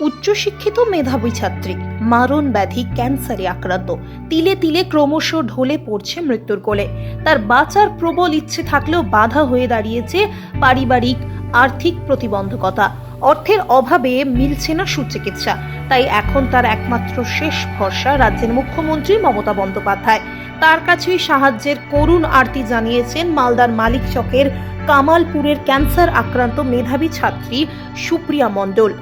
উচ্চশিক্ষিত মেধাবী ছাত্রী। মারণ ব্যাধি ক্যান্সারে আক্রান্ত। তিলে তিলে ক্রমশ ঢলে পড়ছে মৃত্যুর কোলে। তার বাঁচার প্রবল ইচ্ছে থাকলেও বাধা হয়ে দাঁড়িয়েছে পারিবারিক, আর্থিক প্রতিবন্ধকতা। অর্থের অভাবে মিলছে না সুচিকিৎসা। তাই এখন তার একমাত্র শেষ ভরসা রাজ্যের মুখ্যমন্ত্রী মমতা বন্দ্যোপাধ্যায়। তার কাছেই সাহায্যের করুণ আরতি জানিয়েছেন মালদার মালিক চকের কামালপুরের ক্যান্সার আক্রান্ত মেধাবী ছাত্রী সুপ্রিয়া মণ্ডল।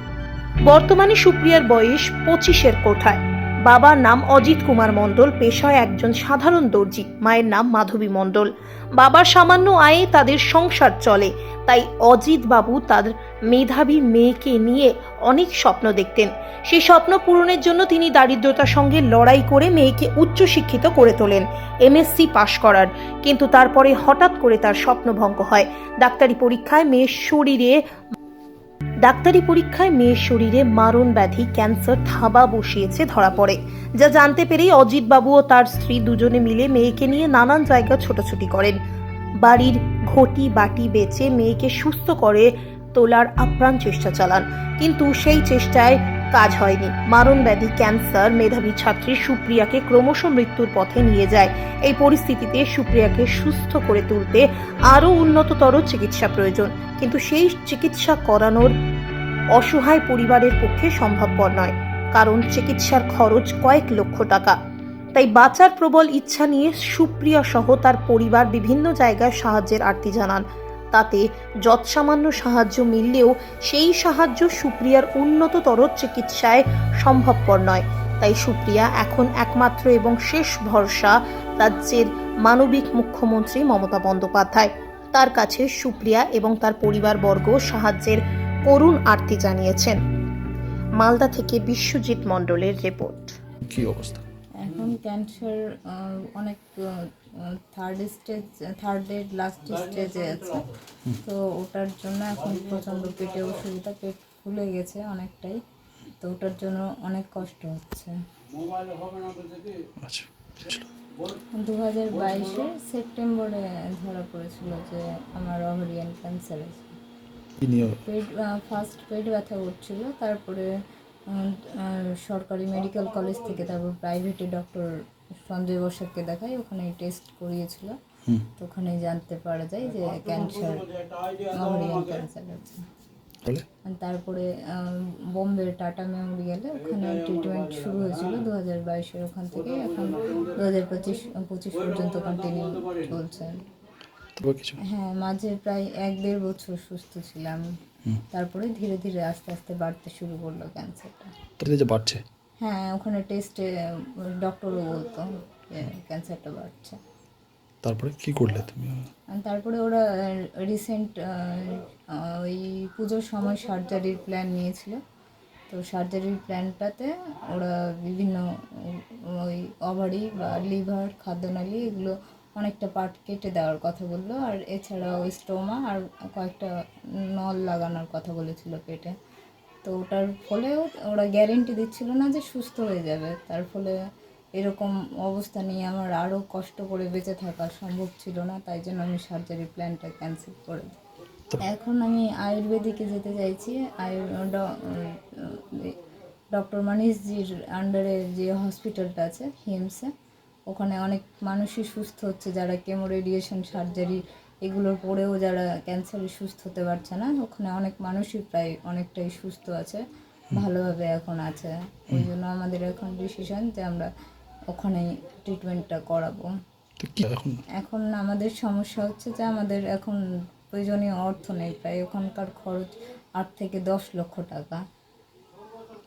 বর্তমানে সুপ্রিয়ার বয়স পঁচিশের কোঠায়। বাবার নাম অজিত কুমার মণ্ডল, পেশায় একজন সাধারণ দর্জি। মায়ের নাম মাধবী মণ্ডল। বাবার সামান্য আয়ে তাদের সংসার চলে, তাই অজিত বাবু তার মেধাবী মেয়েকে নিয়ে অনেক স্বপ্ন দেখতেন। সেই স্বপ্ন পূরণের জন্য তিনি দারিদ্রতার সঙ্গে লড়াই করে মেয়েকে উচ্চশিক্ষিত করে তোলেন, এমএসসি পাশ করার। কিন্তু তারপরে হঠাৎ করে তার স্বপ্নভঙ্গ হয়। ডাক্তারি পরীক্ষায় মেয়ের শরীরে ডাক্তারি পরীক্ষায় মেয়ের শরীরে মারণ ব্যাধি, ক্যান্সার, থাবা বসিয়েছে ধরা পড়ে। যা জানতে পেরেই অজিতবাবু ও তার স্ত্রী দুজনে মিলে মেয়েকে নিয়ে নানান জায়গা ছোটাছুটি করেন। বাড়ির ঘটি বাটি বেচে মেয়েকে সুস্থ করে তোলার আপ্রাণ চেষ্টা চালান। কিন্তু সেই চেষ্টায় কাজ হয়নি। মারণ ব্যাধি, ক্যান্সার, মেধাবী ছাত্রী সুপ্রিয়াকে ক্রমশ মৃত্যুর পথে নিয়ে যায়। এই পরিস্থিতিতে সুপ্রিয়াকে সুস্থ করে তুলতে আরও উন্নততর চিকিৎসা প্রয়োজন। কিন্তু সেই চিকিৎসা করানোর অসহায় পরিবারের পক্ষে সম্ভবপর নয়। কারণ চিকিৎসার খরচ কয়েক লক্ষ টাকা। তাই বাঁচার প্রবল ইচ্ছা নিয়ে সুপ্রিয়া সহ তার পরিবার বিভিন্ন জায়গায় সাহায্যের আর্তি জানান। তাতে যৎসামান্য সাহায্য মিললেও সেই সাহায্য সুপ্রিয়ার উন্নততর চিকিৎসায় সম্ভবপর নয়। তাই সুপ্রিয়া এখন একমাত্র এবং শেষ ভরসা রাজ্যের মানবিক মুখ্যমন্ত্রী মমতা বন্দ্যোপাধ্যায়। তার কাছে সুপ্রিয়া এবং তার পরিবারবর্গ সাহায্যের করুণ আর্তি জানিয়েছেন। মালদা থেকে বিশ্বজিৎ মণ্ডলের রিপোর্ট। কি অবস্থা? এখন ক্যান্সার অনেক থার্ড স্টেজ থার্ডের লাস্ট স্টেজে আছে। তো ওটার জন্য এখন প্রচণ্ড পেটে অসুবিধা পেট ফুলে গেছে অনেকটাই। তো ওটার জন্য অনেক কষ্ট হচ্ছে। আচ্ছা দু হাজার বাইশে সেপ্টেম্বরে ধরা পড়েছিল যে আমার ওভারিয়ান ক্যান্সার আছে। পেট ফার্স্ট পেট ব্যথা উঠছিল তারপরে সরকারি মেডিকেল কলেজ থেকে তারপর প্রাইভেটে ডক্টর সঞ্জয় বসাককে দেখাই ওখানে টেস্ট করিয়েছিল। তো ওখানে জানতে পারা যায় যে ক্যান্সার ওভারিয়ান ক্যান্সার আছে তারপরে বোম্বে টাটা মেমোরিয়ালে ওখানে ট্রিটমেন্ট শুরু হয়েছিল দু হাজার বাইশের ওখান থেকে এখন দু হাজার পঁচিশ পঁচিশ পর্যন্ত কন্টিনিউ চলছে। তারপর কিছু? হ্যাঁ মাঝে প্রায় এক দেড় বছর সুস্থ ছিলাম। তারপরে ধীরে ধীরে আস্তে আস্তে বাড়তে শুরু করল ক্যান্সারটা। তাতে যে বাড়ছে? হ্যাঁ ওখানে টেস্টে ডক্টরও বলতো ক্যান্সারটা বাড়ছে। তারপরে কি করলে তুমি? তারপরে ওরা রিসেন্ট ওই পুজোর সময় সার্জারির প্ল্যান নিয়েছিল। তো সার্জারির প্ল্যানটাতে ওরা বিভিন্ন ওই ওভারি বা লিভার খাদ্যনালী এগুলো অনেকটা পার্ট কেটে দেওয়ার কথা বলল। আর এছাড়াও স্টোমা আর কয়েকটা নল লাগানোর কথা বলেছিল পেটে। তো ওটার ফলেও ওরা গ্যারেন্টি দিচ্ছিল না যে সুস্থ হয়ে যাবে। তার ফলে এরকম অবস্থা নিয়ে আমার আরও কষ্ট করে বেঁচে থাকা সম্ভব ছিল না। তাই জন্য আমি সার্জারি প্ল্যানটা ক্যান্সেল করে দিই। এখন আমি আয়ুর্বেদিকে যেতে চাইছি। আয়ু ডক্টর মানিশজির আন্ডারে যে হসপিটালটা আছে হিমসে ওখানে অনেক মানুষই সুস্থ হচ্ছে যারা কেমো রেডিয়েশন সার্জারি এগুলোর পরেও যারা ক্যান্সারে সুস্থ হতে পারছে না ওখানে অনেক মানুষই প্রায় অনেকটাই সুস্থ আছে ভালোভাবে এখন আছে। ওই জন্য আমাদের এখন ডিসিশন যে আমরা ওখানেই ট্রিটমেন্টটা করাবো। এখন আমাদের সমস্যা হচ্ছে যে আমাদের এখন প্রয়োজনীয় অর্থ নেই প্রায় ওখানকার খরচ আট থেকে দশ লক্ষ টাকা।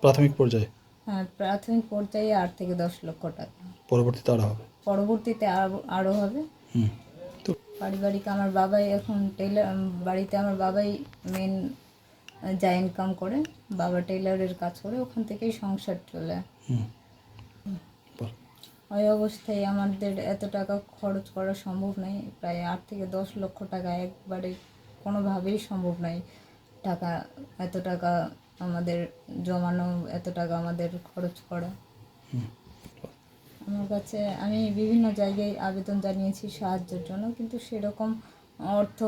প্রাথমিক পর্যায়ে? প্রাথমিক পর্যায়ে আট থেকে দশ লক্ষ টাকা। পরবর্তীতে আরও হবে? পরবর্তীতে আরও- আরও হবে। হুম। তো পারিবারিক আমার বাবাই এখন টেলার বাড়িতে আমার বাবাই মেন যা ইনকাম করে বাবা টেলারের কাজ করে ওখান থেকেই সংসার চলে। হুম। ওই অবস্থায় আমাদের এত টাকা খরচ করা সম্ভব নয় প্রায় আট থেকে দশ লক্ষ টাকা একবারে কোনোভাবেই সম্ভব নয় টাকা এত টাকা আমাদের জমানো এত টাকা আমাদের খরচ করা। আমার কাছে আমি বিভিন্ন জায়গায় আবেদন জানিয়েছি সাহায্যের জন্য কিন্তু সেরকম অর্থ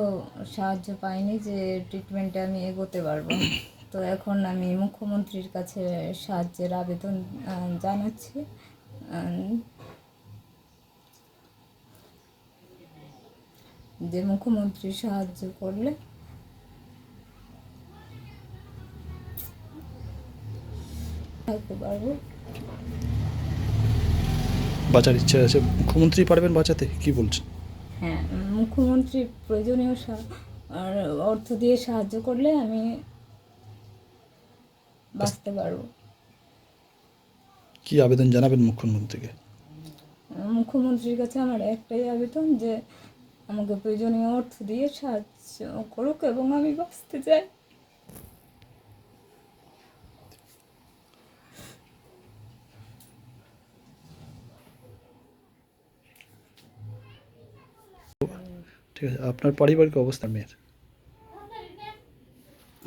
সাহায্য পাইনি যে ট্রিটমেন্টে আমি এগোতে পারব। তো এখন আমি মুখ্যমন্ত্রীর কাছে সাহায্যের আবেদন জানাচ্ছি। যে মুখ্যমন্ত্রী সাহায্য করলে থাকতে পারব বাঁচার ইচ্ছে আছে। মুখ্যমন্ত্রী পারবেন বাঁচাতে? কি বলছেন? হ্যাঁ মুখ্যমন্ত্রী প্রয়োজনীয় আর অর্থ দিয়ে সাহায্য করলে আমি বাঁচতে পারব। কি আবেদন জানাবেন মুখ্যমন্ত্রীকে? মুখ্যমন্ত্রীর কাছে আমার একটাই আবেদন যে আমাকে প্রয়োজনীয় অর্থ দিয়ে সাহায্য করুক এবং আমি বাঁচতে চাই। ঠিক আছে আপনার পারিবারিক অবস্থা মেয়ের?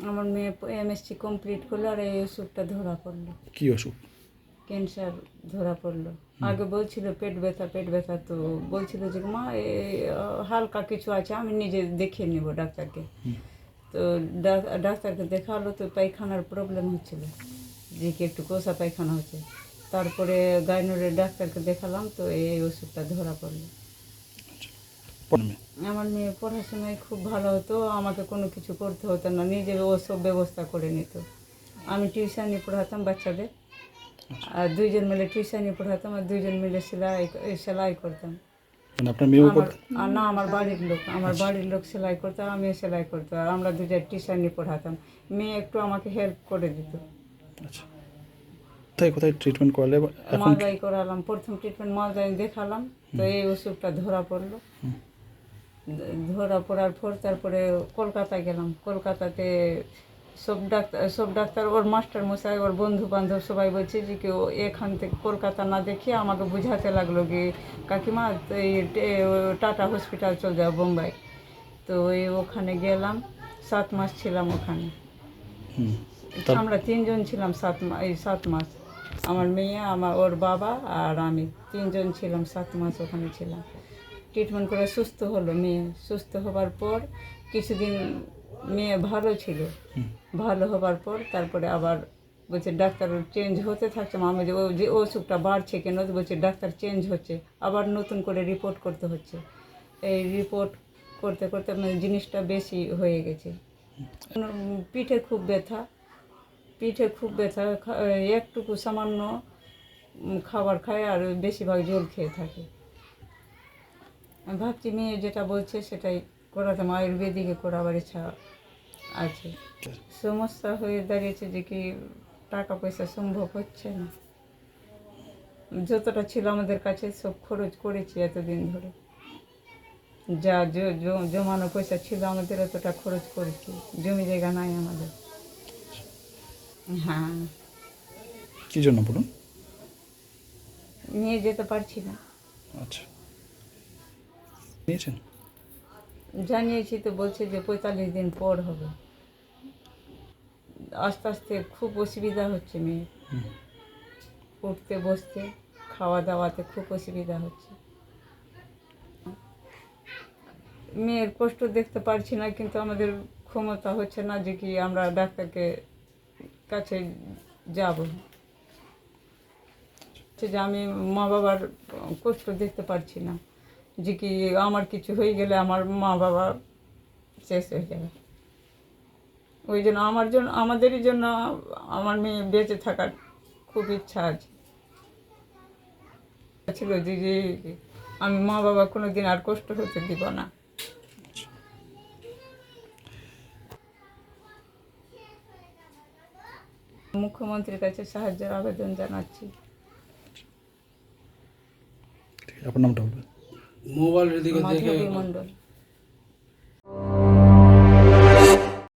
আমার মেয়ে এমএসসি কমপ্লিট করল আর এই ওষুধটা ধরা পড়ল। কি অসুখ ক্যান্সার ধরা পড়ল। আগে বলছিল পেট ব্যথা পেট ব্যথা তো বলছিল যে মা এই হালকা কিছু আছে আমি নিজে দেখিয়ে নেব ডাক্তারকে। তো ডাক- ডাক্তারকে দেখাল তো পায়খানার প্রবলেম হচ্ছিল। যে কি একটু কোষা পায়খানা হচ্ছে। তারপরে গাইনোরের ডাক্তারকে দেখালাম তো এই ওষুধটা ধরা পড়ল। আমার মেয়ে পড়াশোনায় খুব ভালো হতো আমাকে কোনো কিছু করতে হতো না নিজে ও সব ব্যবস্থা করে নিত। আমি টিউশনি পড়াতাম বাচ্চাদের আর দুইজন মিলে টিউশনি পড়াতাম আর দুইজন মিলে সেলাই সেলাই করতাম। মানে না আমার বাড়ির লোক আমার বাড়ির লোক সেলাই করতো আমিও সেলাই করতাম আর আমরা দুজন টিউশনি পড়াতাম। মেয়ে একটু আমাকে হেল্প করে দিত। আচ্ছা। কোথায় কোথায় ট্রিটমেন্ট করালে? মালদাই করালাম প্রথম ট্রিটমেন্ট মালদাই দেখালাম তো এই ওষুধটা ধরা পড়ল। ধরা পড়ার পর তারপরে কলকাতা গেলাম। কলকাতাতে সব ডাক্তার সব ডাক্তার ওর মাস্টার মশাই ওর বন্ধু বান্ধব সবাই বলছে যে কি ও এখান থেকে কলকাতা না দেখিয়ে আমাকে বুঝাতে লাগল কি কাকিমা এই টাটা হসপিটাল চল যাও বোম্বাই। তো এই ওখানে গেলাম সাত মাস ছিলাম ওখানে। আমরা তিনজন ছিলাম সাত মাস এই সাত মাস। আমার মেয়ে আমার ওর বাবা আর আমি। তিনজন ছিলাম সাত মাস ওখানে ছিলাম। ট্রিটমেন্ট করে সুস্থ হলো। মেয়ে সুস্থ হবার পর কিছুদিন মেয়ে ভালো ছিল। ভালো হবার পর তারপরে আবার বলছে ডাক্তার চেঞ্জ হতে থাকছে। আমি যে ও যে অসুখটা বাড়ছে কেন? বলছে ডাক্তার চেঞ্জ হচ্ছে। আবার নতুন করে রিপোর্ট করতে হচ্ছে। এই রিপোর্ট করতে করতে মানে জিনিসটা বেশি হয়ে গেছে। পিঠে খুব ব্যথা। পিঠে খুব ব্যথা। একটুকু সামান্য খাবার খায় আর বেশিরভাগ জল খেয়ে থাকে। আমি ভাবছি মেয়ে যেটা বলছে সেটাই করাতাম আয়ুর্বেদিকে করাবার ইচ্ছা আছে। সমস্যা হয়ে দাঁড়িয়েছে যে কি টাকা পয়সা সম্ভব হচ্ছে না। যতটা ছিল আমাদের কাছে সব খরচ করেছি এতদিন ধরে। যা জমানো পয়সা ছিল আমাদের এতটা খরচ করেছি জমি জায়গা নাই আমাদের। হ্যাঁ। কি জন্য বলুন? নিয়ে যেতে পারছি না। আচ্ছা। নিয়েছেন জানিয়েছি তো, বলছে যে পঁয়তাল্লিশ দিন পর হবে। আস্তে আস্তে খুব অসুবিধা হচ্ছে মেয়ের উঠতে, বসতে খাওয়া দাওয়াতে খুব অসুবিধা হচ্ছে। মেয়ের কষ্ট দেখতে পারছি না, কিন্তু আমাদের ক্ষমতা হচ্ছে না যে কি আমরা ডাক্তারকে কাছে যাব। হচ্ছে যে আমি মা বাবার কষ্ট দেখতে পারছি না। যে কি আমার কিছু হয়ে গেলে আমার মা বাবা শেষ হয়ে যাবে। ওই জন্য আমার জন্য, আমাদেরই জন্য আমার মেয়ে বেঁচে থাকার খুব ইচ্ছা আছে। ছিল যে আমি মা বাবা কোনো দিন আর কষ্ট হতে দিব না। মুখ্যমন্ত্রীর কাছে সাহায্যের আবেদন জানাচ্ছি। আপনার নামটা মোবাইলের দিকে দেখে মণ্ডল।